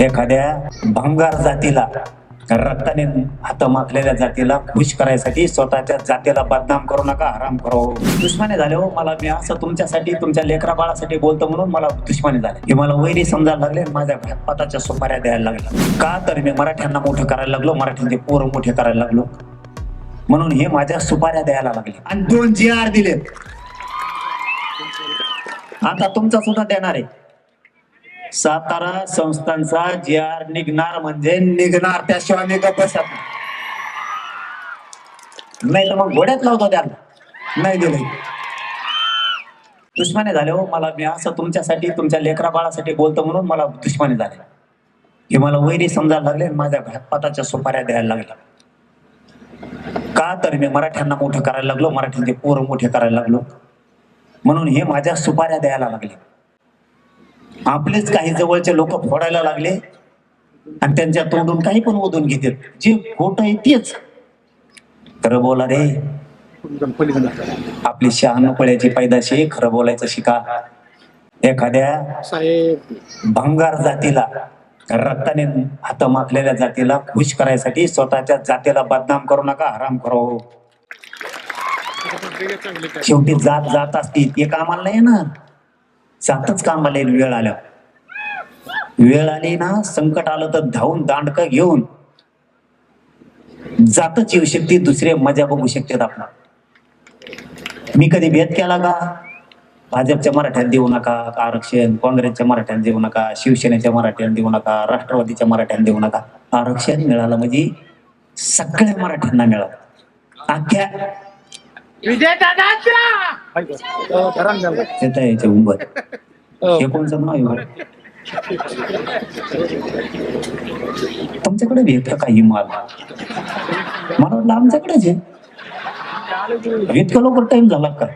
एखाद्या भंगार जातीला रक्ताने हात माखलेल्या जातीला खुश करायसाठी स्वतःच्या जातीला बदनाम करू नका आराम करो. दुश्मने झाले हो मला मी असं तुमच्यासाठी तुमच्या लेकरा बाळासाठी बोलतो म्हणून मला दुश्मने झाले. हे मला वैरी समजायला लागले माझ्या भातपाताच्या सुपाऱ्या द्यायला लागल्या. का तर मी मराठ्यांना मोठं करायला लागलो मराठ्यांचे पोर मोठे करायला लागलो. म्हणून हे माझ्या सुपाऱ्या द्यायला लागले. आणि दोन जी आर दिलेत. आता तुमचा सुद्धा देणार आहे. सातारा संस्थांचा जी आर निघणार म्हणजे निघणार त्याशिवाय मी गप्प बसत नाही. तर मग घोड्यात लावतो त्याला. नाही दिले दुश्मने झाले हो मला मी असं तुमच्यासाठी तुमच्या लेकरा बाळासाठी बोलतो म्हणून मला दुश्मने झाले. हे मला वैरी समजायला लागले माझ्या भातपाताच्या सुपाऱ्या द्यायला लागल्या का तर मी मराठ्यांना मोठं करायला लागलो मराठ्यांचे पोरं मोठे करायला लागलो. म्हणून हे माझ्या सुपाऱ्या द्यायला लागले. आपलेच काही जवळचे लोक फोडायला लागले आणि त्यांच्या तोंडून काही पण ओढून घेते जे खोट आहे तेच. खरं बोला रे. आपली शहाणपळ्याची पैदाशी खरं बोलायचं शिका. एखाद्या भंगार जातीला रक्ताने हात हातमाखलेल्या जातीला खुश करायसाठी स्वतःच्या जातीला बदनाम करू नका आराम करो. शेवटी जात जात असती ते कामाला नाही ना जातच कामाला येईल वेळ आल्या वेळ आली ना संकट आलं तर धावून दांडक घेऊन जातच येऊ शकते दुसरे मजा बघू शकतात आपण. मी कधी भेद केला का? भाजपच्या मराठ्यात देऊ नका का आरक्षण? काँग्रेसच्या मराठ्यात देऊ नका शिवसेनेच्या मराठ्यात देऊ नका राष्ट्रवादीच्या मराठ्यात देऊ नका. आरक्षण मिळालं म्हणजे सगळ्या मराठ्यांना मिळालं. अख्ख्या विजय उंबर हे. कोणचं नाव आहे बरं? तुमच्याकडे भेट का काही माल? मला वाटलं आमच्याकडेच आहे. इतकं लवकर टाइम झाला का?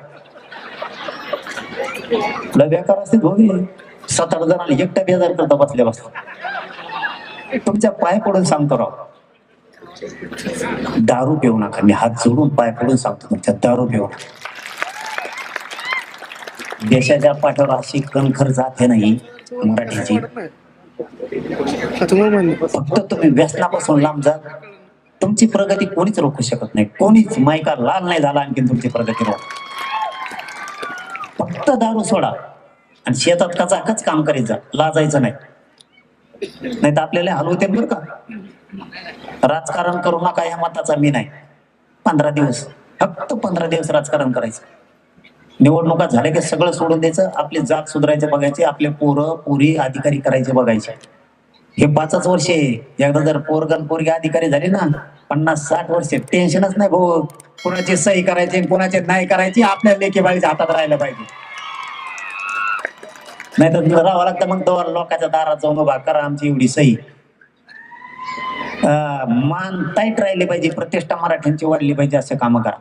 लय बेकार असते दोघे सात आठ जणांना एकटा बेजार करता बसल्या बसल्या तुमच्या पाय पडून सांगतो राव. दारू पिऊ नका. मी हात जोडून पाय पडून सांगतो तुमच्या दारू पिऊ नका. देशाच्या पाठीवर अशी कणखर जाते नाही मराठीची. फक्त तुम्ही व्यसनापासून लांब जा. तुमची प्रगती कोणीच रोखू शकत नाही. कोणीच मायका लाल नाही झाला आणखी तुमची प्रगती रोख. फक्त दारू सोडा आणि शेतात कचाकच काम करीत जा. लाजायचं नाही. नाही तर आपल्याला हलवते बरं का. राजकारण करू नका या मताचा मी नाही. पंधरा दिवस फक्त पंधरा दिवस राजकारण करायचं. निवडणुका झाल्या की सगळं सोडून द्यायचं आपली जात सुधारायचे बघायचे आपले पोरं पोरी अधिकारी करायचे बघायचे. हे पाचच वर्ष आहे. एकदा जर पोरगण पोरगी अधिकारी झाली ना पन्नास साठ वर्ष टेन्शनच नाही भाऊ. कुणाची सही करायची कुणाचे नाही करायची आपल्या लेखी बाळीच्या हातात राहायला पाहिजे. नाही तर राहावं लागतं मग तो लोकांच्या दारात जाऊन उभा करा आमची एवढी सही. मान टाईट राहिली पाहिजे प्रतिष्ठा मराठ्यांची वाढली पाहिजे असं कामं करा.